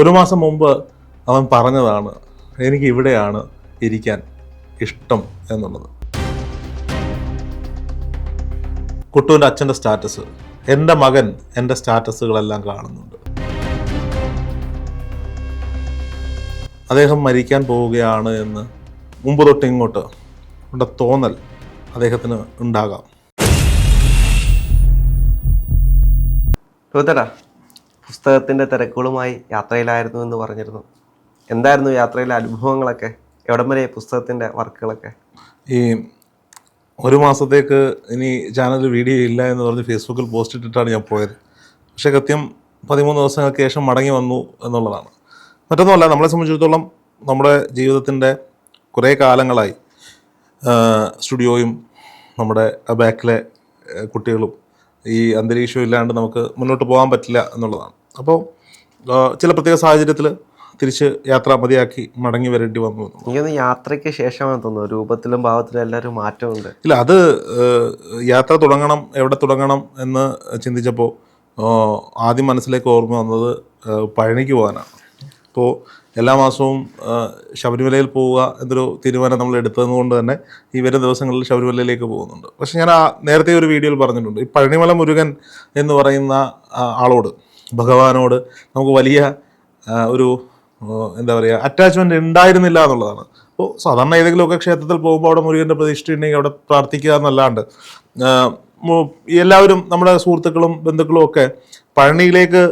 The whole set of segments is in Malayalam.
ഒരു മാസം മുമ്പ് അവൻ പറഞ്ഞതാണ് എനിക്ക് ഇവിടെയാണ് ഇരിക്കാൻ ഇഷ്ടം എന്നുള്ളത്. കുട്ടുവിന്റെ അച്ഛന്റെ സ്റ്റാറ്റസ് എന്റെ മകൻ എന്റെ സ്റ്റാറ്റസുകളെല്ലാം കാണുന്നുണ്ട്. അദ്ദേഹം മരിക്കാൻ പോവുകയാണ് എന്ന് മുമ്പ് തൊട്ട് ഇങ്ങോട്ട് ഉണ്ട തോന്നൽ അദ്ദേഹത്തിന് ഉണ്ടാകാം. പുസ്തകത്തിന്റെ തിരക്കുകളുമായി യാത്രയിലായിരുന്നു എന്ന് പറഞ്ഞിരുന്നു. എന്തായിരുന്നു യാത്രയിലെ അനുഭവങ്ങളൊക്കെ? എവിടം വരെ പുസ്തകത്തിന്റെ വർക്കുകളൊക്കെ? ഈ ഒരു മാസത്തേക്ക് ഇനി ചാനലിൽ വീഡിയോ ഇല്ല എന്ന് പറഞ്ഞ് ഫേസ്ബുക്കിൽ പോസ്റ്റ് ഇട്ടിട്ടാണ് ഞാൻ പോയത്. പക്ഷേ കൃത്യം പതിമൂന്ന് ദിവസങ്ങൾക്ക് ശേഷം മടങ്ങി വന്നു എന്നുള്ളതാണ്. മറ്റൊന്നുമല്ല നമ്മളെ സംബന്ധിച്ചിടത്തോളം നമ്മുടെ ജീവിതത്തിന്റെ കുറേ കാലങ്ങളായി സ്റ്റുഡിയോയും നമ്മുടെ ബാക്കിലെ കുട്ടികളും ഈ അന്തരീക്ഷം ഇല്ലാണ്ട് നമുക്ക് മുന്നോട്ട് പോകാൻ പറ്റില്ല എന്നുള്ളതാണ്. അപ്പോൾ ചില പ്രത്യേക സാഹചര്യത്തിൽ തിരിച്ച് യാത്ര മതിയാക്കി മടങ്ങി വരേണ്ടി വന്നു ഇങ്ങനെ എനിക്കൊന്ന് യാത്രയ്ക്ക് ശേഷമാണ് തോന്നുന്നു രൂപത്തിലും ഭാവത്തിലും എല്ലാവരും മാറ്റമുണ്ട്. ഇല്ല അത് യാത്ര തുടങ്ങണം എവിടെ തുടങ്ങണം എന്ന് ചിന്തിച്ചപ്പോൾ ആദ്യം മനസ്സിലേക്ക് ഓർമ്മ വന്നത് പഴനിക്ക് പോകാനാണ്. അപ്പോൾ എല്ലാ മാസവും ശബരിമലയിൽ പോവുക എന്നൊരു തീരുമാനം നമ്മൾ എടുത്തത് കൊണ്ട് തന്നെ ഈ വരും ദിവസങ്ങളിൽ ശബരിമലയിലേക്ക് പോകുന്നുണ്ട്. പക്ഷെ ഞാൻ ആ നേരത്തെ ഒരു വീഡിയോയിൽ പറഞ്ഞിട്ടുണ്ട്. ഈ പഴനിമല മുരുകൻ എന്ന് പറയുന്ന ആളോട് ഭഗവാനോട് നമുക്ക് വലിയ ഒരു എന്താ പറയുക അറ്റാച്ച്മെന്റ് ഉണ്ടായിരുന്നില്ല എന്നുള്ളതാണ്. അപ്പോൾ സാധാരണ ഏതെങ്കിലുമൊക്കെ ക്ഷേത്രത്തിൽ പോകുമ്പോൾ അവിടെ മുരുകന്റെ പ്രതിഷ്ഠ ഉണ്ടെങ്കിൽ അവിടെ പ്രാർത്ഥിക്കുക എന്നല്ലാണ്ട് എല്ലാവരും നമ്മുടെ സുഹൃത്തുക്കളും ബന്ധുക്കളും ഒക്കെ പഴനിയിലേക്ക്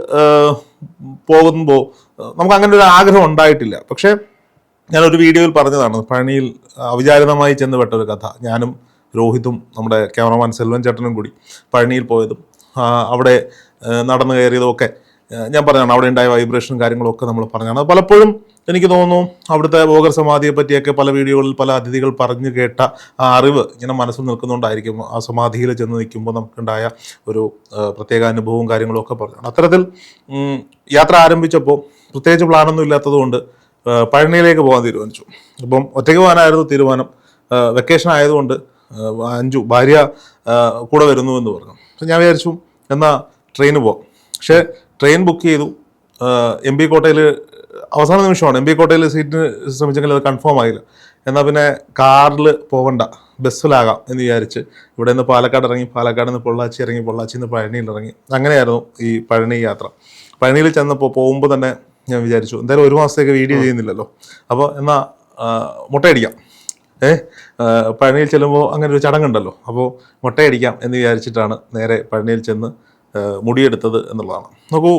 പോകുമ്പോൾ നമുക്ക് അങ്ങനെ ഒരു ആഗ്രഹം ഉണ്ടായിട്ടില്ല. പക്ഷേ ഞാനൊരു വീഡിയോയിൽ പറഞ്ഞതാണ് പഴനിയിൽ അവിചാരിതമായി ചെന്നുപെട്ട ഒരു കഥ. ഞാനും രോഹിതും നമ്മുടെ ക്യാമറമാൻ സെൽവൻ ചേട്ടനും കൂടി പഴനിയിൽ പോയതും അവിടെ നടന്നു കയറിയതും ഒക്കെ ഞാൻ പറഞ്ഞതാണ് അവിടെ ഉണ്ടായ വൈബ്രേഷനും കാര്യങ്ങളൊക്കെ നമ്മൾ പറഞ്ഞാണ് പലപ്പോഴും എനിക്ക് തോന്നുന്നു അവിടുത്തെ ഭോഗർ സമാധിയെ പറ്റിയൊക്കെ പല വീഡിയോകളിൽ പല അതിഥികൾ പറഞ്ഞു കേട്ട ആ അറിവ് ഇങ്ങനെ മനസ്സിൽ നിൽക്കുന്നുണ്ടായിരിക്കും ആ സമാധിയിൽ ചെന്ന് നിൽക്കുമ്പോൾ നമുക്കുണ്ടായ ഒരു പ്രത്യേക അനുഭവവും കാര്യങ്ങളൊക്കെ പറഞ്ഞാണ് അത്തരത്തിൽ യാത്ര ആരംഭിച്ചപ്പോൾ പ്രത്യേകിച്ച് പ്ലാനൊന്നും ഇല്ലാത്തതുകൊണ്ട് പഴനിയിലേക്ക് പോകാൻ തീരുമാനിച്ചു. അപ്പം ഒറ്റയ്ക്ക് പോകാനായിരുന്നു തീരുമാനം. വെക്കേഷൻ ആയതുകൊണ്ട് അഞ്ചു ഭാര്യ കൂടെ വരുന്നു എന്ന് പറഞ്ഞു. ഞാൻ വിചാരിച്ചു എന്നാൽ ട്രെയിന് പോവാം. പക്ഷേ ട്രെയിൻ ബുക്ക് ചെയ്തു. എം ബി കോട്ടയിൽ അവസാന നിമിഷമാണ്. എം ബി കോട്ടയിൽ സീറ്റിന് ശ്രമിച്ചെങ്കിൽ അത് കൺഫേം ആയില്ല. എന്നാൽ പിന്നെ കാറിൽ പോകണ്ട ബസ്സിലാകാം എന്ന് വിചാരിച്ച്. ഇവിടെ നിന്ന് പാലക്കാട് ഇറങ്ങി പാലക്കാട് നിന്ന് പൊള്ളാച്ചി ഇറങ്ങി പൊള്ളാച്ചി നിന്ന് പഴനിയിൽ ഇറങ്ങി. അങ്ങനെയായിരുന്നു ഈ പഴനി യാത്ര. പഴനിയിൽ ചെന്നപ്പോൾ പോകുമ്പോൾ തന്നെ ഞാൻ വിചാരിച്ചു എന്തായാലും ഒരു മാസത്തേക്ക് വീഡിയോ ചെയ്യുന്നില്ലല്ലോ. അപ്പോൾ എന്നാൽ മുട്ടയടിക്കാം ഏഹ് പഴനിയിൽ ചെല്ലുമ്പോൾ അങ്ങനെ ഒരു ചടങ്ങുണ്ടല്ലോ. അപ്പോൾ മുട്ടയടിക്കാം എന്ന് വിചാരിച്ചിട്ടാണ് നേരെ പഴനിയിൽ ചെന്ന് മുടിയെടുത്തത് എന്നുള്ളതാണ്. നോക്കൂ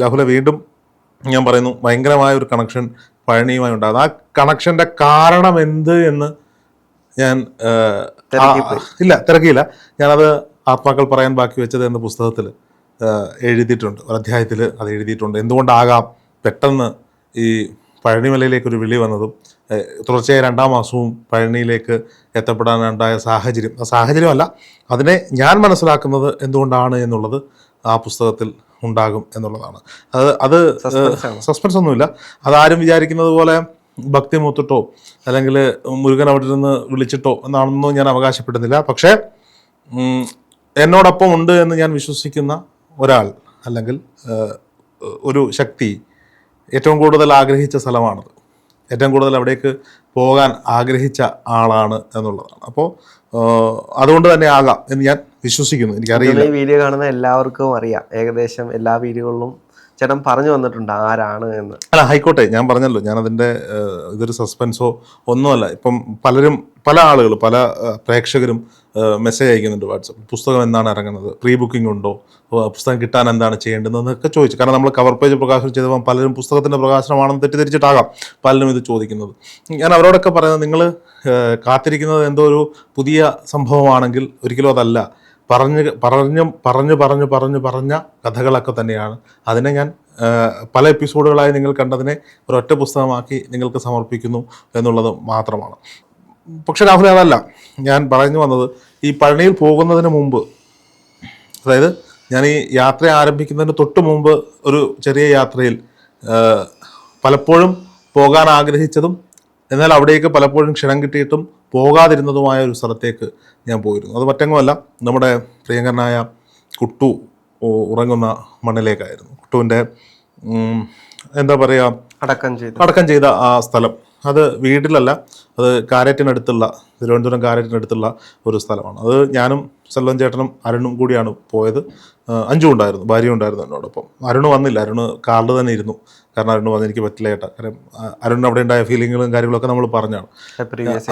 രാഹുലെ വീണ്ടും ഞാൻ പറയുന്നു ഭയങ്കരമായ ഒരു കണക്ഷൻ പഴനിയുമായി ഉണ്ടാകുന്നത് ആ കണക്ഷന്റെ കാരണം എന്ത് എന്ന് ഞാൻ ഇല്ല തിരക്കിയില്ല. ഞാനത് ആത്മാക്കൾ പറയാൻ ബാക്കി വെച്ചത് എന്ന പുസ്തകത്തിൽ എഴുതിയിട്ടുണ്ട്. ഒരു അധ്യായത്തിൽ അത് എഴുതിയിട്ടുണ്ട്. എന്തുകൊണ്ടാകാം പെട്ടെന്ന് ഈ പഴനിമലയിലേക്കൊരു വിളി വന്നതും തുടർച്ചയായ രണ്ടാം മാസവും പഴനിയിലേക്ക് എത്തപ്പെടാനുണ്ടായ സാഹചര്യം. ആ സാഹചര്യമല്ല അതിനെ ഞാൻ മനസ്സിലാക്കുന്നത് എന്തുകൊണ്ടാണ് എന്നുള്ളത് ആ പുസ്തകത്തിൽ ഉണ്ടാകും എന്നുള്ളതാണ്. അത് അത് സസ്പെൻസ് ഒന്നുമില്ല അതാരും വിചാരിക്കുന്നത് പോലെ ഭക്തി മൂത്തിട്ടോ അല്ലെങ്കിൽ മുരുകൻ അവിടെ നിന്ന് വിളിച്ചിട്ടോ എന്നാണെന്നോ ഞാൻ അവകാശപ്പെടുന്നില്ല. പക്ഷേ എന്നോടൊപ്പം ഉണ്ട് എന്ന് ഞാൻ വിശ്വസിക്കുന്ന ഒരാൾ അല്ലെങ്കിൽ ഒരു ശക്തി ഏറ്റവും കൂടുതൽ ആഗ്രഹിച്ച സ്ഥലമാണത്. ഏറ്റവും കൂടുതൽ അവിടേക്ക് പോകാൻ ആഗ്രഹിച്ച ആളാണ് എന്നുള്ളതാണ്. അപ്പോൾ അതുകൊണ്ട് തന്നെ ആകാം എന്ന് ഞാൻ വിശ്വസിക്കുന്നു. എനിക്കറിയില്ല. വീഡിയോ കാണുന്ന എല്ലാവർക്കും അറിയാം. ഏകദേശം എല്ലാ വീഡിയോകളിലും ചേട്ടൻ പറഞ്ഞു വന്നിട്ടുണ്ട് ആരാണ് എന്ന്. അല്ല ആയിക്കോട്ടെ ഞാൻ പറഞ്ഞല്ലോ ഞാൻ അതിന്റെ ഇതൊരു സസ്പെൻസോ ഒന്നുമല്ല. ഇപ്പം പലരും പല ആളുകൾ പല പ്രേക്ഷകരും മെസ്സേജ് അയക്കുന്നുണ്ട് വാട്സപ്പ് പുസ്തകം എന്താണ് ഇറങ്ങുന്നത്? പ്രീ ബുക്കിംഗ് ഉണ്ടോ പുസ്തകം കിട്ടാൻ എന്താണ് ചെയ്യേണ്ടതെന്നൊക്കെ ചോദിച്ചു. കാരണം നമ്മൾ കവർ പേജ് പ്രകാശനം ചെയ്തപ്പോൾ പലരും പുസ്തകത്തിന്റെ പ്രകാശനമാണെന്ന് തെറ്റിദ്ധരിച്ചിട്ടാകാം പലരും ഇത് ചോദിക്കുന്നത്. ഞാൻ അവരോടൊക്കെ പറയുന്നത് നിങ്ങൾ കാത്തിരിക്കുന്നത് എന്തോ ഒരു പുതിയ സംഭവമാണെങ്കിൽ ഒരിക്കലും അതല്ല. പറഞ്ഞ് പറഞ്ഞു പറഞ്ഞു പറഞ്ഞു പറഞ്ഞു പറഞ്ഞ കഥകളൊക്കെ തന്നെയാണ്. അതിനെ ഞാൻ പല എപ്പിസോഡുകളായി നിങ്ങൾ കണ്ടതിനെ ഒരൊറ്റ പുസ്തകമാക്കി നിങ്ങൾക്ക് സമർപ്പിക്കുന്നു എന്നുള്ളത് മാത്രമാണ്. പക്ഷെ രാഹുൽ അതല്ല. ഞാൻ പറഞ്ഞു വന്നത് ഈ പഴനിയിൽ പോകുന്നതിന് മുമ്പ് അതായത് ഞാൻ ഈ യാത്ര ആരംഭിക്കുന്നതിന് തൊട്ട് മുമ്പ് ഒരു ചെറിയ യാത്രയിൽ പലപ്പോഴും പോകാൻ ആഗ്രഹിച്ചതും എന്നാൽ അവിടേക്ക് പലപ്പോഴും ക്ഷണം കിട്ടിയിട്ടും പോകാതിരുന്നതുമായ ഒരു സ്ഥലത്തേക്ക് ഞാൻ പോയിരുന്നു. അത് മറ്റെങ്ങുമല്ല നമ്മുടെ പ്രിയങ്കരനായ കുട്ടു ഉറങ്ങുന്ന മണ്ണിലേക്കായിരുന്നു. കുട്ടുവിന്റെ എന്താ പറയുക അടക്കം ചെയ്ത. അടക്കം ചെയ്ത ആ സ്ഥലം. അത് വീട്ടിലല്ല അത് കാരറ്റിനടുത്തുള്ള തിരുവനന്തപുരം കാരറ്റിനടുത്തുള്ള ഒരു സ്ഥലമാണ്. അത് ഞാനും സെല്ലം ചേട്ടനും അരുണും കൂടിയാണ് പോയത്. അഞ്ചു ഉണ്ടായിരുന്നു ഭാര്യ ഉണ്ടായിരുന്നു എന്നോടൊപ്പം. അരുണ് വന്നില്ല അരുണ് കാറിൽ തന്നെ ഇരുന്നു. കാരണം അരുണ് വന്ന് എനിക്ക് പറ്റില്ല കേട്ടോ. കാരണം അരുൺ അവിടെ ഉണ്ടായ ഫീലിങ്ങുകളും കാര്യങ്ങളൊക്കെ നമ്മൾ പറഞ്ഞാണ്.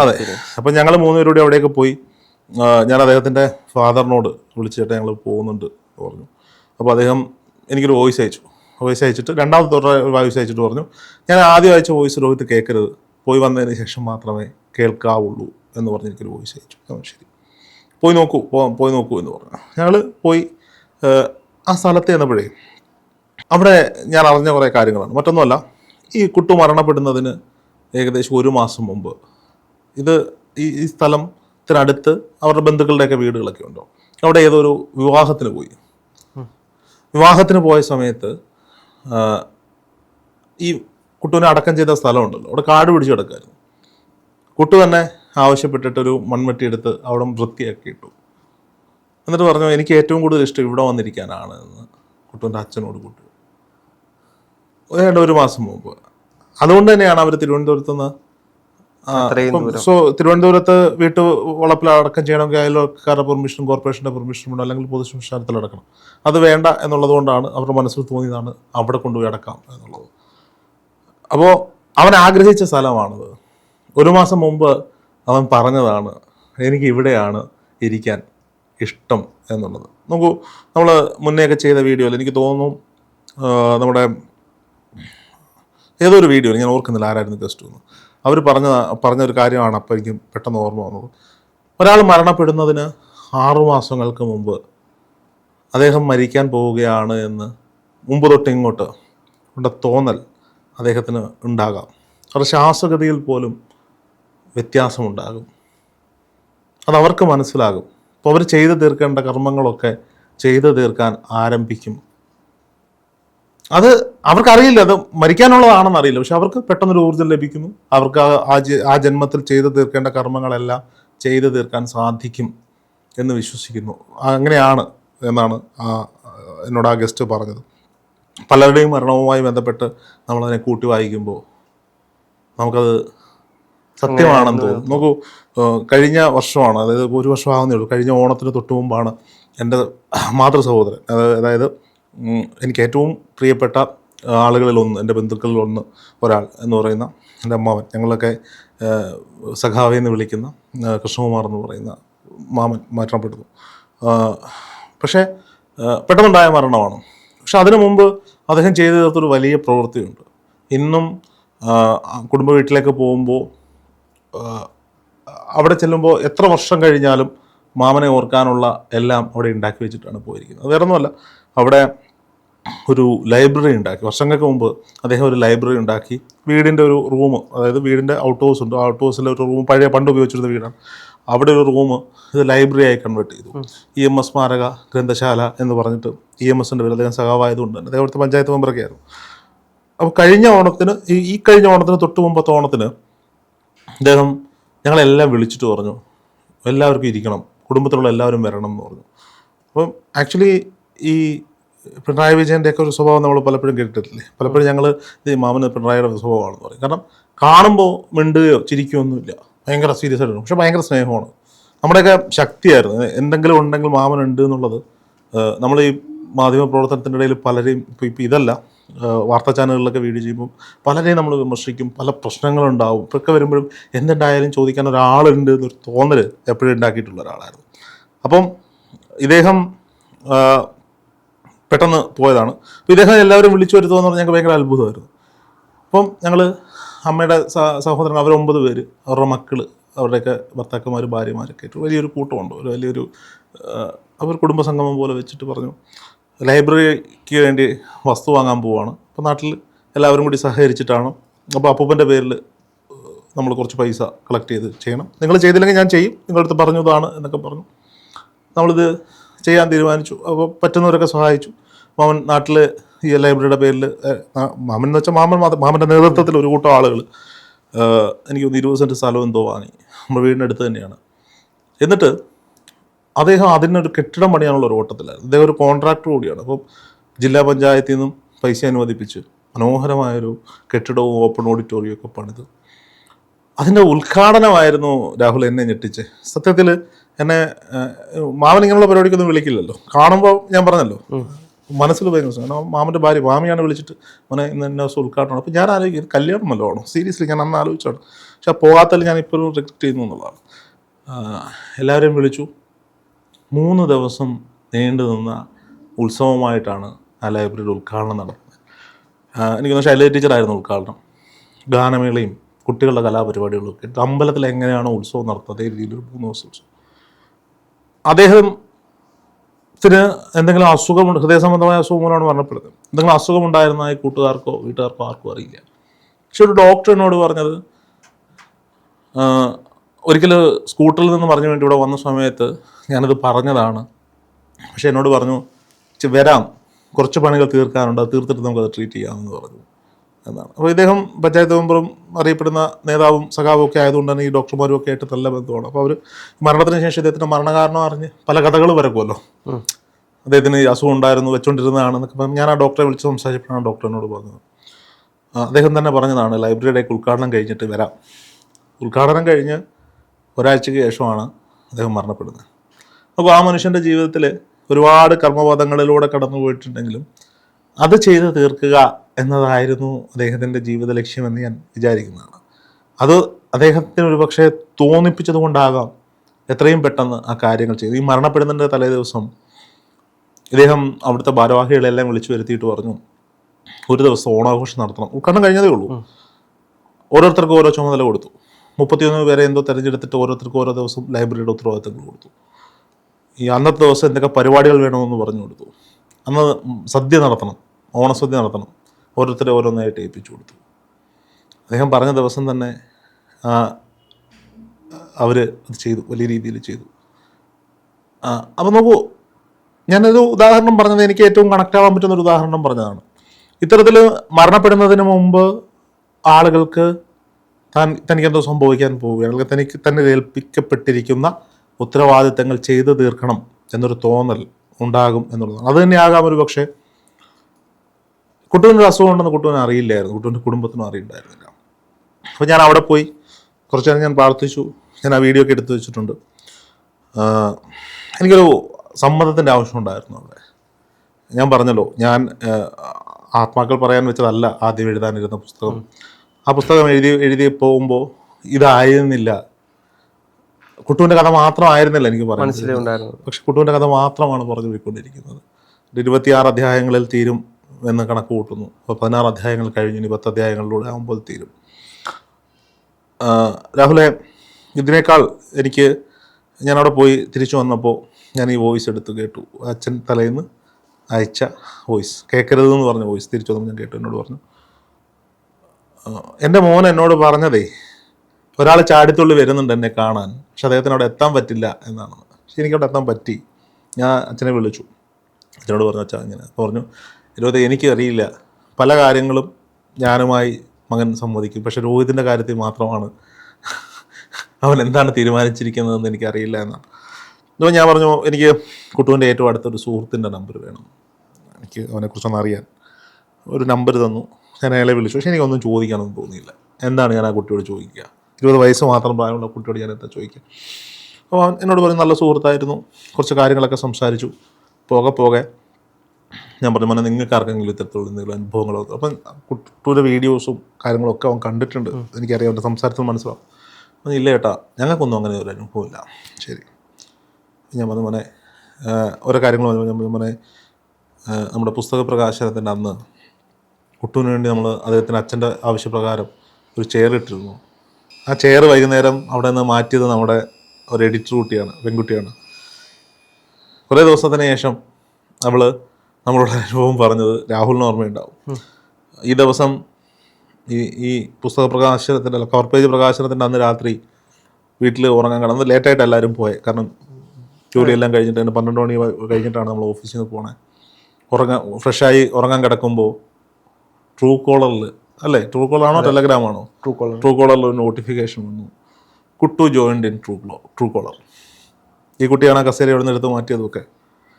അതെ. അപ്പം ഞങ്ങൾ മൂന്നുപേരുടെ അവിടെയൊക്കെ പോയി. ഞാൻ അദ്ദേഹത്തിന്റെ ഫാദറിനോട് വിളിച്ചിട്ട് ഞങ്ങൾ പോകുന്നുണ്ട് പറഞ്ഞു. അപ്പോൾ അദ്ദേഹം എനിക്കൊരു വോയിസ് അയച്ചു. വോയിസ് അയച്ചിട്ട് രണ്ടാമത്തെ ഒരു വോയിസ് അയച്ചിട്ട് പറഞ്ഞു ഞാൻ ആദ്യം അയച്ച വോയിസ് രോഹിത് കേൾക്കരുത് പോയി വന്നതിന് ശേഷം മാത്രമേ കേൾക്കാവുള്ളൂ എന്ന് പറഞ്ഞ് എനിക്കൊരു വോയിസ് അയച്ചു. ശരി. പോയി നോക്കൂ പോയി നോക്കൂ എന്ന് പറഞ്ഞു. ഞങ്ങൾ പോയി ആ, ആ സ്ഥലത്ത് ചെന്നപ്പോഴേ അവിടെ ഞാൻ അറിഞ്ഞ കുറേ കാര്യങ്ങളാണ്. മറ്റൊന്നുമല്ല ഈ കുട്ടു മരണപ്പെടുന്നതിന് ഏകദേശം ഒരു മാസം മുമ്പ് ഇത് ഈ ഈ സ്ഥലത്തിനടുത്ത് അവരുടെ ബന്ധുക്കളുടെയൊക്കെ വീടുകളൊക്കെ ഉണ്ടോ? അവിടെ ഏതോ ഒരു വിവാഹത്തിന് പോയി. വിവാഹത്തിന് പോയ സമയത്ത് ഈ കുട്ടുവിനെ അടക്കം ചെയ്ത സ്ഥലമുണ്ടല്ലോ. അവിടെ കാട് പിടിച്ച് കിടക്കായിരുന്നു. കുട്ടു തന്നെ ആവശ്യപ്പെട്ടിട്ടൊരു മൺവെട്ടി എടുത്ത് അവിടെ വൃത്തിയാക്കി ഇട്ടു. എന്നിട്ട് പറഞ്ഞു എനിക്ക് ഏറ്റവും കൂടുതൽ ഇഷ്ടം ഇവിടെ വന്നിരിക്കാനാണ് എന്ന് കുട്ടുവിന്റെ അച്ഛനോട് കുട്ടു. ഏതാണ്ട് ഒരു മാസം മുമ്പ്. അതുകൊണ്ട് തന്നെയാണ് അവർ തിരുവനന്തപുരത്ത് നിന്ന്. സോ തിരുവനന്തപുരത്ത് വീട്ടു വളപ്പിൽ അടക്കം ചെയ്യണമെങ്കിൽ അയൽക്കാരുടെ പെർമിഷനും കോർപ്പറേഷന്റെ പെർമിഷനും വേണം അല്ലെങ്കിൽ പൊതു ശ്മശാനത്തിൽ അടക്കണം. അത് വേണ്ട എന്നുള്ളത് കൊണ്ടാണ് അവരുടെ മനസ്സിൽ തോന്നിയതാണ് അവിടെ കൊണ്ടുപോയി അടക്കാം എന്നുള്ളത്. അപ്പോൾ അവൻ ആഗ്രഹിച്ച സ്ഥലമാണത്. ഒരു മാസം മുമ്പ് അവൻ പറഞ്ഞതാണ് എനിക്ക് ഇവിടെയാണ് ഇരിക്കാൻ ഇഷ്ടം എന്നുള്ളത്. നോക്കൂ നമ്മൾ മുന്നേയൊക്കെ ചെയ്ത വീഡിയോയിൽ എനിക്ക് തോന്നുന്നു നമ്മുടെ ഏതോ ഒരു വീഡിയോ ഞാൻ ഓർക്കുന്നില്ല ആരായിരുന്നു ഗസ്റ്റ് എന്ന്. അവർ പറഞ്ഞ പറഞ്ഞ ഒരു കാര്യമാണ് അപ്പോൾ എനിക്ക് പെട്ടെന്ന് ഓർമ്മ വന്നത്. ഒരാൾ മരണപ്പെടുന്നതിന് ആറു മാസങ്ങൾക്ക് മുമ്പ് അദ്ദേഹം മരിക്കാൻ പോവുകയാണ് എന്ന് മുമ്പ് തൊട്ട് ഇങ്ങോട്ട് ഉണ്ട തോന്നൽ അദ്ദേഹത്തിന് ഉണ്ടാകാം. അവരുടെ ശ്വാസഗതിയിൽ പോലും വ്യത്യാസമുണ്ടാകും. അതവർക്ക് മനസ്സിലാകും. അപ്പോൾ അവർ ചെയ്തു തീർക്കേണ്ട കർമ്മങ്ങളൊക്കെ ചെയ്തു തീർക്കാൻ ആരംഭിക്കും. അത് അവർക്കറിയില്ല അത് മരിക്കാനുള്ളതാണെന്ന് അറിയില്ല. പക്ഷെ അവർക്ക് പെട്ടെന്നൊരു ഊർജം ലഭിക്കുന്നു. അവർക്ക് ആ- ജന്മത്തിൽ ചെയ്തു തീർക്കേണ്ട കർമ്മങ്ങളെല്ലാം ചെയ്തു തീർക്കാൻ സാധിക്കും എന്ന് വിശ്വസിക്കുന്നു. അങ്ങനെയാണ് എന്നാണ് ആ എന്നോട് ആ ഗസ്റ്റ് പറഞ്ഞത്. പലരുടെയും മരണവുമായി ബന്ധപ്പെട്ട് നമ്മളതിനെ കൂട്ടി വായിക്കുമ്പോൾ നമുക്കത് സത്യമാണെന്ന് തോന്നുന്നു നോക്കൂ കഴിഞ്ഞ വർഷമാണ് അതായത് ഒരു വർഷം ആവുന്നേ ഉള്ളൂ. കഴിഞ്ഞ ഓണത്തിന് തൊട്ട് മുമ്പാണ് എന്റെ മാതൃ സഹോദരൻ അതായത് എനിക്ക് ഏറ്റവും പ്രിയപ്പെട്ട ആളുകളിലൊന്ന് എന്റെ ബന്ധുക്കളിൽ ഒന്ന് ഒരാൾ എന്ന് പറയുന്ന എന്റെ അമ്മാവൻ. ഞങ്ങളൊക്കെ സഖാവി എന്ന് വിളിക്കുന്ന കൃഷ്ണകുമാർ എന്ന് പറയുന്ന മാമൻ മരണപ്പെടുന്നു പക്ഷേ പെട്ടെന്നുണ്ടായ മരണമാണ്. പക്ഷെ അതിനു മുമ്പ് അദ്ദേഹം ചെയ്തു തീർത്തൊരു വലിയ പ്രവൃത്തിയുണ്ട്. ഇന്നും കുടുംബ വീട്ടിലേക്ക് പോകുമ്പോൾ അവിടെ ചെല്ലുമ്പോൾ എത്ര വർഷം കഴിഞ്ഞാലും മാമനെ ഓർക്കാനുള്ള എല്ലാം അവിടെ ഉണ്ടാക്കി വെച്ചിട്ടാണ് പോയിരിക്കുന്നത്. അത് വേറെ ഒന്നുമല്ല അവിടെ ഒരു ലൈബ്രറി ഉണ്ടാക്കി. വർഷങ്ങൾക്ക് മുമ്പ് അദ്ദേഹം ഒരു ലൈബ്രറി ഉണ്ടാക്കി. വീടിന്റെ ഒരു റൂം അതായത് വീടിന്റെ ഔട്ട് ഹൗസ് ഉണ്ട്. ഔട്ട് ഹൗസിലെ ഒരു റൂം പഴയ പണ്ട് ഉപയോഗിച്ചിരുന്ന വീടാണ്. അവിടെ ഒരു റൂം ഇത് ലൈബ്രറി ആയി കൺവേർട്ട് ചെയ്തു. ഇ എം എസ് സ്മാരക ഗ്രന്ഥശാല എന്ന് പറഞ്ഞിട്ട് ഇ എം എസിന്റെ പേര് അദ്ദേഹം സഹാവായതുകൊണ്ട് തന്നെ. അദ്ദേഹം അവിടുത്തെ പഞ്ചായത്ത് മെമ്പറൊക്കെ ആയിരുന്നു. അപ്പോൾ കഴിഞ്ഞ ഓണത്തിന് ഈ ഈ കഴിഞ്ഞ ഓണത്തിന് തൊട്ട് മുമ്പത്തെ ഓണത്തിന് അദ്ദേഹം ഞങ്ങളെല്ലാം വിളിച്ചിട്ട് പറഞ്ഞു എല്ലാവർക്കും ഇരിക്കണം. കുടുംബത്തിലുള്ള എല്ലാവരും വരണം എന്ന് പറഞ്ഞു. അപ്പം ആക്ച്വലി ഈ പിണറായി വിജയന്റെയൊക്കെ ഒരു സ്വഭാവം നമ്മൾ പലപ്പോഴും കേട്ടിട്ടില്ലേ? പലപ്പോഴും ഞങ്ങൾ ഈ മാമന് പിണറായിയുടെ സ്വഭാവമാണെന്ന് പറയും. കാരണം കാണുമ്പോൾ മിണ്ടുകയോ ചിരിക്കുകയോ ഒന്നുമില്ല. ഭയങ്കര സീരിയസ് ആയിട്ടുണ്ട് പക്ഷെ ഭയങ്കര സ്നേഹമാണ്. നമ്മുടെയൊക്കെ ശക്തിയായിരുന്നു. എന്തെങ്കിലും ഉണ്ടെങ്കിൽ മാമൻ ഉണ്ട് എന്നുള്ളത് നമ്മൾ ഈ മാധ്യമ പ്രവർത്തനത്തിന്റെ ഇടയിൽ പലരെയും ഇപ്പോൾ ഇപ്പോൾ ഇതല്ല. വാർത്താ ചാനലുകളിലൊക്കെ വീഡിയോ ചെയ്യുമ്പോൾ പലരെയും നമ്മൾ വിമർശിക്കും. പല പ്രശ്നങ്ങളുണ്ടാവും. ഇപ്പൊക്കെ വരുമ്പോഴും എന്തുണ്ടായാലും ചോദിക്കാൻ ഒരാളുണ്ട് എന്നൊരു തോന്നൽ എപ്പോഴും ഉണ്ടാക്കിയിട്ടുള്ള ഒരാളായിരുന്നു. അപ്പം ഇദ്ദേഹം പെട്ടെന്ന് പോയതാണ്. അപ്പോൾ ഇദ്ദേഹം എല്ലാവരും വിളിച്ചു വരുത്തുമെന്ന് പറഞ്ഞാൽ ഞങ്ങൾക്ക് ഭയങ്കര അത്ഭുതമായിരുന്നു. അപ്പം ഞങ്ങൾ അമ്മയുടെ സഹോദരൻ അവർ ഒമ്പത് പേര് അവരുടെ മക്കൾ അവരുടെയൊക്കെ ഭർത്താക്കന്മാർ ഭാര്യമാരൊക്കെ ആയിട്ട് വലിയൊരു കൂട്ടമുണ്ട്. ഒരു വലിയൊരു അവർ കുടുംബസംഗമം പോലെ വെച്ചിട്ട് പറഞ്ഞു ലൈബ്രറിക്ക് വേണ്ടി വസ്തു വാങ്ങാൻ പോവാണ്. അപ്പോൾ നാട്ടിൽ എല്ലാവരും കൂടി സഹകരിച്ചിട്ടാണ്. അപ്പോൾ അപ്പൂപ്പന്റെ പേരിൽ നമ്മൾ കുറച്ച് പൈസ കളക്ട് ചെയ്ത് ചെയ്യണം. നിങ്ങൾ ചെയ്തില്ലെങ്കിൽ ഞാൻ ചെയ്യും. നിങ്ങളടുത്ത് പറഞ്ഞതാണ് എന്നൊക്കെ പറഞ്ഞു. നമ്മളിത് ചെയ്യാൻ തീരുമാനിച്ചു. അപ്പോൾ പറ്റുന്നവരൊക്കെ സഹായിച്ചു. മാമൻ നാട്ടിൽ ഈ ലൈബ്രറിയുടെ പേരിൽ മാമൻ എന്ന് വെച്ചാൽ മാമൻ മാത്രം മാമന്റെ നേതൃത്വത്തിൽ ഒരു കൂട്ടം ആളുകൾ എനിക്ക് തോന്നുന്നു ഇരുപത് സെന്റ് സ്ഥലം എന്തോ വാങ്ങി. നമ്മുടെ വീടിന്റെ അടുത്ത് തന്നെയാണ്. എന്നിട്ട് അദ്ദേഹം അതിനൊരു കെട്ടിടം പണിയാനുള്ള ഒരു ഓട്ടത്തിലായിരുന്നു. അദ്ദേഹം ഒരു കോൺട്രാക്ടർ കൂടിയാണ്. അപ്പം ജില്ലാ പഞ്ചായത്തിൽ നിന്നും പൈസ അനുവദിപ്പിച്ച് മനോഹരമായൊരു കെട്ടിടവും ഓപ്പൺ ഓഡിറ്റോറിയം ഒക്കെ പണിത്. അതിന്റെ ഉദ്ഘാടനമായിരുന്നു രാഹുൽ എന്നെ ഞെട്ടിച്ച്. സത്യത്തിൽ എന്നെ മാമൻ ഇങ്ങനെയുള്ള പരിപാടിക്കൊന്നും വിളിക്കില്ലല്ലോ. കാണുമ്പോൾ ഞാൻ പറഞ്ഞല്ലോ മനസ്സിൽ ഭയങ്കര. കാരണം മാമന്റെ ഭാര്യ മാമിയാണ് വിളിച്ചിട്ട് മോനെ ഇന്ന് എന്നെ ദിവസം ഉദ്ഘാടനം അപ്പോൾ ഞാൻ ആലോചിക്കും കല്യാണം നല്ല വേണം? സീരിയസ്ലി ഞാൻ അന്ന് ആലോചിച്ചാണ് പക്ഷെ പോകാത്തതിൽ ഞാൻ ഇപ്പോഴും റിക്റ്റ് ചെയ്യുന്നു എന്നുള്ളതാണ്. എല്ലാവരെയും വിളിച്ചു. മൂന്ന് ദിവസം നീണ്ടു നിന്ന ഉത്സവമായിട്ടാണ് ആ ലൈബ്രറിയുടെ ഉദ്ഘാടനം നടന്നത്. എനിക്ക് തോന്നുന്നു ശൈലജ ടീച്ചറായിരുന്നു ഉദ്ഘാടനം. ഗാനമേളയും കുട്ടികളുടെ കലാപരിപാടികളും ഒക്കെ. അമ്പലത്തിൽ എങ്ങനെയാണോ ഉത്സവം നടത്തുന്നത് അതേ രീതിയിൽ മൂന്ന് ദിവസം ഉത്സവം. അദ്ദേഹത്തിന് എന്തെങ്കിലും അസുഖം ഹൃദയ സംബന്ധമായ അസുഖം മൂലമാണ് മരണപ്പെടുന്നത്. എന്തെങ്കിലും അസുഖമുണ്ടായിരുന്ന ഈ കൂട്ടുകാർക്കോ വീട്ടുകാർക്കോ ആർക്കും അറിയില്ല. പക്ഷെ ഒരു ഡോക്ടർ എന്നോട് പറഞ്ഞത് ഒരിക്കൽ സ്കൂട്ടറിൽ നിന്ന് പറഞ്ഞു വേണ്ടി ഇവിടെ വന്ന സമയത്ത് ഞാനത് പറഞ്ഞതാണ്. പക്ഷെ എന്നോട് പറഞ്ഞു "ചെ, വരാം. കുറച്ച് പണികൾ തീർക്കാനുണ്ട്. അത് തീർത്തിട്ട് നമുക്കത് ട്രീറ്റ് ചെയ്യാമെന്ന് പറഞ്ഞു. എന്നാണ്. അപ്പോൾ ഇദ്ദേഹം പഞ്ചായത്ത് മെമ്പറും അറിയപ്പെടുന്ന നേതാവും സഖാവും ഒക്കെ ആയതുകൊണ്ട് തന്നെ ഈ ഡോക്ടർമാരും ഒക്കെ ആയിട്ട് നല്ല ബന്ധമാണ്. അപ്പോൾ അവർ മരണത്തിന് ശേഷം ഇദ്ദേഹത്തിന്റെ മരണകാരണം അറിഞ്ഞ് പല കഥകൾ വരക്കുമല്ലോ. അദ്ദേഹത്തിന് ഈ അസുഖം ഉണ്ടായിരുന്നു വെച്ചുകൊണ്ടിരുന്നതാണെന്നൊക്കെ പറഞ്ഞ് ഞാൻ ആ ഡോക്ടറെ വിളിച്ച് സംസാരിച്ചപ്പോഴാണ് ഡോക്ടറിനോട് പറഞ്ഞത്. അദ്ദേഹം തന്നെ പറഞ്ഞതാണ് ലൈബ്രറിയുടെ ഉദ്ഘാടനം കഴിഞ്ഞിട്ട് വരാം. ഉദ്ഘാടനം കഴിഞ്ഞ് ഒരാഴ്ചയ്ക്ക് ശേഷമാണ് അദ്ദേഹം മരണപ്പെടുന്നത്. അപ്പോൾ ആ മനുഷ്യന്റെ ജീവിതത്തിൽ ഒരുപാട് കർമ്മപഥങ്ങളിലൂടെ കടന്നു പോയിട്ടുണ്ടെങ്കിലും അത് ചെയ്ത് തീർക്കുക എന്നതായിരുന്നു അദ്ദേഹത്തിന്റെ ജീവിത ലക്ഷ്യമെന്ന് ഞാൻ വിചാരിക്കുന്നതാണ്. അത് അദ്ദേഹത്തിന് ഒരു പക്ഷേ തോന്നിപ്പിച്ചത് കൊണ്ടാകാം എത്രയും പെട്ടെന്ന് ആ കാര്യങ്ങൾ ചെയ്തു ഈ മരണപ്പെടുന്നതിന്റെ തലേ ദിവസം ഇദ്ദേഹം അവിടുത്തെ ഭാരവാഹികളെല്ലാം വിളിച്ചു വരുത്തിയിട്ട് പറഞ്ഞു ഒരു ദിവസം ഓണാഘോഷം നടത്തണം. ഉദ്ഘാടനം കഴിഞ്ഞതേ ഉള്ളൂ. ഓരോരുത്തർക്കും ഓരോ ചുമതല കൊടുത്തു. മുപ്പത്തിയൊന്ന് പേരെ എന്തോ തിരഞ്ഞെടുത്തിട്ട് ഓരോരുത്തർക്കും ഓരോ ദിവസം ലൈബ്രറിയുടെ ഉത്തരവാദിത്തങ്ങൾ കൊടുത്തു. ഈ അന്നത്തെ ദിവസം എന്തൊക്കെ പരിപാടികൾ വേണമെന്ന് പറഞ്ഞു കൊടുത്തു. അന്ന് സദ്യ നടത്തണം ഓണസദ്യ നടത്തണം. ഓരോരുത്തരെ ഓരോന്നായിട്ട് ഏൽപ്പിച്ചു കൊടുത്തു. അദ്ദേഹം പറഞ്ഞ ദിവസം തന്നെ അവർ അത് ചെയ്തു വലിയ രീതിയിൽ ചെയ്തു. അപ്പം നോക്കൂ ഞാനൊരു ഉദാഹരണം പറഞ്ഞത് എനിക്ക് ഏറ്റവും കണക്ട് ആവാൻ പറ്റുന്ന ഒരു ഉദാഹരണം പറഞ്ഞതാണ്. ഇത്തരത്തിൽ മരണപ്പെടുന്നതിന് മുമ്പ് ആളുകൾക്ക് താൻ തനിക്ക് എന്തോ സംഭവിക്കാൻ പോവുകയാണ്. അല്ലെങ്കിൽ തനിക്ക് തന്നെ ഏൽപ്പിക്കപ്പെട്ടിരിക്കുന്ന ഉത്തരവാദിത്തങ്ങൾ ചെയ്തു തീർക്കണം എന്നൊരു തോന്നൽ ഉണ്ടാകും എന്നുള്ളതാണ്. അത് തന്നെയാകാം ഒരു പക്ഷേ കുട്ടുവിനൊരു അസുഖം ഉണ്ടെന്ന് കുട്ടുവിന് അറിയില്ലായിരുന്നു. കുട്ടുവിന്റെ കുടുംബത്തിനും അറിയില്ലായിരുന്നില്ല. അപ്പോൾ ഞാൻ അവിടെ പോയി. കുറച്ച് നേരം ഞാൻ പ്രാർത്ഥിച്ചു. ഞാൻ ആ വീഡിയോ ഒക്കെ എടുത്തു വെച്ചിട്ടുണ്ട്. എനിക്കൊരു സമ്മതത്തിന്റെ ആവശ്യമുണ്ടായിരുന്നു അവിടെ. ഞാൻ പറഞ്ഞല്ലോ ഞാൻ ആത്മാക്കൾ പറയാൻ വെച്ചതല്ല ആദ്യം എഴുതാനിരുന്ന പുസ്തകം. ആ പുസ്തകം എഴുതി എഴുതി പോകുമ്പോൾ ഇതായിരുന്നില്ല. കുട്ടുവിന്റെ കഥ മാത്രമായിരുന്നില്ല എനിക്ക് പറയാൻ പക്ഷെ കുട്ടുവിന്റെ കഥ മാത്രമാണ് പറഞ്ഞു പോയിക്കൊണ്ടിരിക്കുന്നത്. ഇരുപത്തിയാറ് അധ്യായങ്ങളിൽ തീരും എന്ന് കണക്ക് കൂട്ടുന്നു. അപ്പോൾ പതിനാറ് അധ്യായങ്ങൾ കഴിഞ്ഞ് ഇനി പത്ത് അധ്യായങ്ങളിലൂടെ ആകുമ്പോൾ തീരും. രാഹുലെ ഇതിനേക്കാൾ എനിക്ക് ഞാൻ അവിടെ പോയി തിരിച്ചു വന്നപ്പോൾ ഞാൻ ഈ വോയിസ് എടുത്ത് കേട്ടു. അച്ഛൻ തലേന്ന് അയച്ച വോയിസ് കേൾക്കരുതെന്ന് പറഞ്ഞ വോയിസ് തിരിച്ചു വന്നപ്പോൾ ഞാൻ കേട്ടു. എന്നോട് പറഞ്ഞു എന്റെ മോൻ എന്നോട് പറഞ്ഞതേ ഒരാൾ ചാടിത്തുള്ളി വരുന്നുണ്ട് എന്നെ കാണാൻ. പക്ഷെ അദ്ദേഹത്തിന് അവിടെ എത്താൻ പറ്റില്ല എന്നാണ്. പക്ഷെ എനിക്കവിടെ എത്താൻ പറ്റി. ഞാൻ അച്ഛനെ വിളിച്ചു. അച്ഛനോട് പറഞ്ഞു അച്ഛാ ഇങ്ങനെ. പറഞ്ഞു ഇരുപത് എനിക്കറിയില്ല. പല കാര്യങ്ങളും ഞാനുമായി മകൻ സമ്മതിക്കും. പക്ഷേ രോഹിതിന്റെ കാര്യത്തിൽ മാത്രമാണ് അവൻ എന്താണ് തീരുമാനിച്ചിരിക്കുന്നതെന്ന് എനിക്കറിയില്ല എന്നാണ്. അപ്പോൾ ഞാൻ പറഞ്ഞു എനിക്ക് കുട്ടുവിന്റെ ഏറ്റവും അടുത്തൊരു സുഹൃത്തിന്റെ നമ്പർ വേണം. എനിക്ക് അവനെക്കുറിച്ചൊന്ന് അറിയാൻ. ഒരു നമ്പർ തന്നു. ഞാൻ അയാളെ വിളിച്ചു. പക്ഷേ എനിക്കൊന്നും ചോദിക്കാനൊന്നും തോന്നിയില്ല. എന്താണ് ഞാൻ ആ കുട്ടിയോട് ചോദിക്കുക? ഇരുപത് വയസ്സ് മാത്രം പ്രായമുള്ള കുട്ടിയോട് ഞാൻ എന്താ ചോദിക്കുക? അപ്പോൾ എന്നോട് പറഞ്ഞു നല്ല സുഹൃത്തായിരുന്നു. കുറച്ച് കാര്യങ്ങളൊക്കെ സംസാരിച്ചു. പോകെ പോകെ ഞാൻ പറഞ്ഞ പോലെ നിങ്ങൾക്ക് ആർക്കെങ്കിലും ഇത്തരത്തിലുള്ള എന്തെങ്കിലും അനുഭവങ്ങളോ? അപ്പം കുട്ടിയുടെ വീഡിയോസും കാര്യങ്ങളൊക്കെ അവൻ കണ്ടിട്ടുണ്ട്. എനിക്കറിയാം അവന്റെ സംസാരത്തിൽ മനസ്സിലാവും. അപ്പം ഇല്ല ചേട്ടാ ഞങ്ങൾക്കൊന്നും അങ്ങനെ ഒരു അനുഭവമില്ല. ശരി. ഞാൻ പറഞ്ഞ പോലെ ഓരോ കാര്യങ്ങൾ പറഞ്ഞു ഞാൻ പറഞ്ഞ മോനെ നമ്മുടെ പുസ്തക പ്രകാശനത്തിന്റെ അന്ന് കുട്ടുവിന് വേണ്ടി നമ്മൾ അദ്ദേഹത്തിന്റെ അച്ഛന്റെ ആവശ്യപ്രകാരം ഒരു ചെയർ ഇട്ടിരുന്നു. ആ ചെയർ വൈകുന്നേരം അവിടെ നിന്ന് മാറ്റിയത് നമ്മുടെ ഒരു എഡിറ്റർ കുട്ടിയാണ് പെൺകുട്ടിയാണ്. കുറേ ദിവസത്തിന് ശേഷം അവൾ നമ്മളോട് അനുഭവം പറഞ്ഞത് രാഹുലിന് ഓർമ്മയുണ്ടാവും. ഈ ദിവസം ഈ ഈ പുസ്തക പ്രകാശനത്തിന്റെ അല്ല കവർ പേജ് പ്രകാശനത്തിന്റെ അന്ന് രാത്രി വീട്ടിൽ ഉറങ്ങാൻ കിടന്ന് ലേറ്റായിട്ട് എല്ലാവരും പോയെ. കാരണം ജോലിയെല്ലാം കഴിഞ്ഞിട്ട് തന്നെ പന്ത്രണ്ട് മണി കഴിഞ്ഞിട്ടാണ് നമ്മൾ ഓഫീസിൽ നിന്ന് പോണേ. ഉറങ്ങാൻ ഫ്രഷായി ഉറങ്ങാൻ കിടക്കുമ്പോൾ ട്രൂ കോളറിൽ അല്ലേ? ട്രൂ കോളാണോ ടെലഗ്രാം ആണോ? ട്രൂ കോളർ ട്രൂ കോളറിൽ ഒരു നോട്ടിഫിക്കേഷൻ വന്നു. Kuttu joined in true Truecaller ഈ കുട്ടിയാണ് കസേര ഇവിടെ നിന്ന് എടുത്ത് മാറ്റിയതൊക്കെ.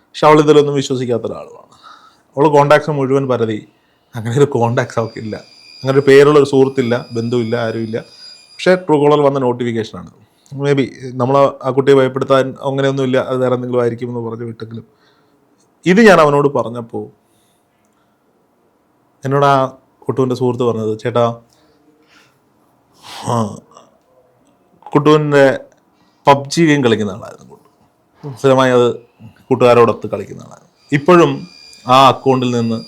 പക്ഷെ അവൾ ഇതിലൊന്നും വിശ്വസിക്കാത്ത ഒരാളുമാണ്. അവൾ കോണ്ടാക്ട്സ് മുഴുവൻ പരതി. അങ്ങനെ ഒരു കോണ്ടാക്ട്സ് അവൾക്ക് ഇല്ല. അങ്ങനെ ഒരു പേരുള്ള ഒരു സുഹൃത്തില്ല ബന്ധുവില്ല ആരുമില്ല. പക്ഷേ ട്രൂ കോളർ വന്ന നോട്ടിഫിക്കേഷനാണ് മേ ബി നമ്മൾ ആ കുട്ടിയെ ഭയപ്പെടുത്താൻ അങ്ങനെയൊന്നുമില്ല അത് വേറെ എന്തെങ്കിലും ആയിരിക്കും എന്ന് പറഞ്ഞ് വിട്ടെങ്കിലും. ഇത് ഞാൻ അവനോട് പറഞ്ഞപ്പോൾ എന്നോട് ആ കുട്ടുവിന്റെ സുഹൃത്ത് പറഞ്ഞത് ചേട്ടാ കുട്ടുവിന്റെ പബ്ജി ഗെയിം കളിക്കുന്ന ആളായിരുന്നു കുട്ടു. സ്ഥിരമായി അത് കൂട്ടുകാരോടൊത്ത് കളിക്കുന്ന ആളാണ് ഇപ്പോഴും ആ അക്കൗണ്ടിൽ നിന്ന്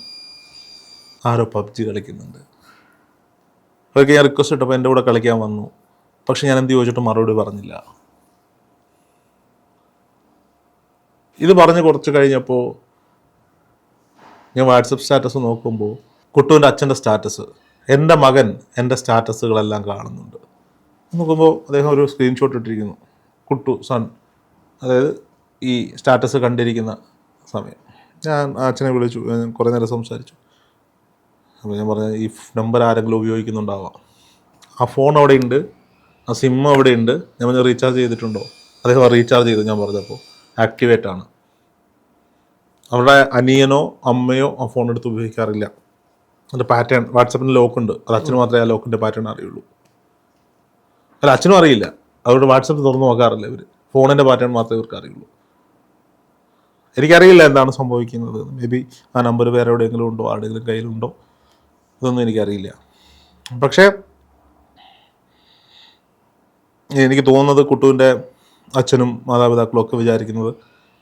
ആരോ പബ്ജി കളിക്കുന്നുണ്ട്. അവർക്ക് ഞാൻ റിക്വസ്റ്റ് ഇട്ടപ്പോൾ എന്റെ കൂടെ കളിക്കാൻ വന്നു. പക്ഷെ ഞാൻ എന്ത് ചോദിച്ചിട്ട് മറുപടി പറഞ്ഞില്ല. ഇത് പറഞ്ഞ് കുറച്ച് കഴിഞ്ഞപ്പോൾ ഞാൻ വാട്സപ്പ് സ്റ്റാറ്റസ് നോക്കുമ്പോൾ കുട്ടുവിന്റെ അച്ഛന്റെ സ്റ്റാറ്റസ് എന്റെ മകൻ എന്റെ സ്റ്റാറ്റസുകളെല്ലാം കാണുന്നുണ്ട്. നോക്കുമ്പോൾ അദ്ദേഹം ഒരു സ്ക്രീൻഷോട്ട് ഇട്ടിരിക്കുന്നു. കുട്ടു സൺ അതായത് ഈ സ്റ്റാറ്റസ് കണ്ടിരിക്കുന്ന സമയം. ഞാൻ അച്ഛനെ വിളിച്ചു കുറേ നേരം സംസാരിച്ചു. അപ്പോൾ ഞാൻ പറഞ്ഞ ഈ നമ്പർ ആരെങ്കിലും ഉപയോഗിക്കുന്നുണ്ടാവാം. ആ ഫോൺ അവിടെ ഉണ്ട് ആ സിം അവിടെ ഉണ്ട് ഞാൻ പറഞ്ഞു റീചാർജ് ചെയ്തിട്ടുണ്ടോ? അദ്ദേഹം റീചാർജ് ചെയ്തു ഞാൻ പറഞ്ഞപ്പോൾ ആക്ടിവേറ്റ് ആണ്. അവരുടെ അനിയനോ അമ്മയോ ആ ഫോൺ എടുത്ത് ഉപയോഗിക്കാറില്ല. അതിന്റെ പാറ്റേൺ വാട്സപ്പിന് ലോക്കുണ്ട് അത് അച്ഛന് മാത്രമേ ആ ലോക്കിന്റെ പാറ്റേൺ അറിയുള്ളൂ. അല്ല അച്ഛനും അറിയില്ല. അവരുടെ വാട്സപ്പ് തുറന്നു നോക്കാറില്ല ഇവർ ഫോണിന്റെ പാറ്റേൺ മാത്രമേ ഇവർക്ക് അറിയുള്ളൂ. എനിക്കറിയില്ല എന്താണ് സംഭവിക്കുന്നത്. മേ ബി ആ നമ്പർ വേറെ എവിടെയെങ്കിലും ഉണ്ടോ? ആരുടെയെങ്കിലും കയ്യിലുണ്ടോ? ഇതൊന്നും എനിക്കറിയില്ല. പക്ഷേ എനിക്ക് തോന്നുന്നത് കുട്ടുവിന്റെ അച്ഛനും മാതാപിതാക്കളും ഒക്കെ വിചാരിക്കുന്നത്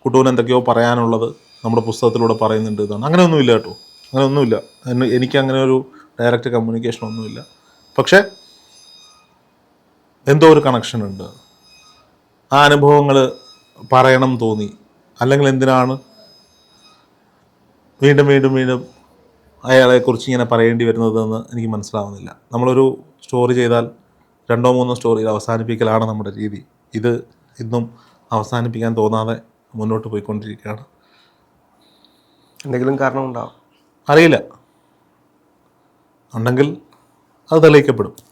കുട്ടുവിന് എന്തൊക്കെയോ പറയാനുള്ളത് നമ്മുടെ പുസ്തകത്തിലൂടെ പറയുന്നുണ്ട് എന്നാണ്. അങ്ങനെയൊന്നുമില്ല കേട്ടോ. അങ്ങനെയൊന്നുമില്ല. എനിക്ക് അങ്ങനെ ഒരു ഡയറക്റ്റ് കമ്മ്യൂണിക്കേഷൻ ഒന്നുമില്ല. പക്ഷേ എന്തോ ഒരു കണക്ഷൻ ഉണ്ട്. ആ അനുഭവങ്ങൾ പറയണം തോന്നി. അല്ലെങ്കിൽ എന്തിനാണ്? വീണ്ടും വീണ്ടും വീണ്ടും അയാളെക്കുറിച്ച് ഇങ്ങനെ പറയേണ്ടി വരുന്നതെന്ന് എനിക്ക് മനസ്സിലാവുന്നില്ല. നമ്മളൊരു സ്റ്റോറി ചെയ്താൽ രണ്ടോ മൂന്നോ സ്റ്റോറിയിൽ അവസാനിപ്പിക്കലാണ് നമ്മുടെ രീതി. ഇത് ഇന്നും അവസാനിപ്പിക്കാൻ തോന്നാതെ മുന്നോട്ട് പോയിക്കൊണ്ടിരിക്കുകയാണ്. എന്തെങ്കിലും കാരണമുണ്ടാവും. അറിയില്ല. ഉണ്ടെങ്കിൽ അത് തെളിയിക്കപ്പെടും.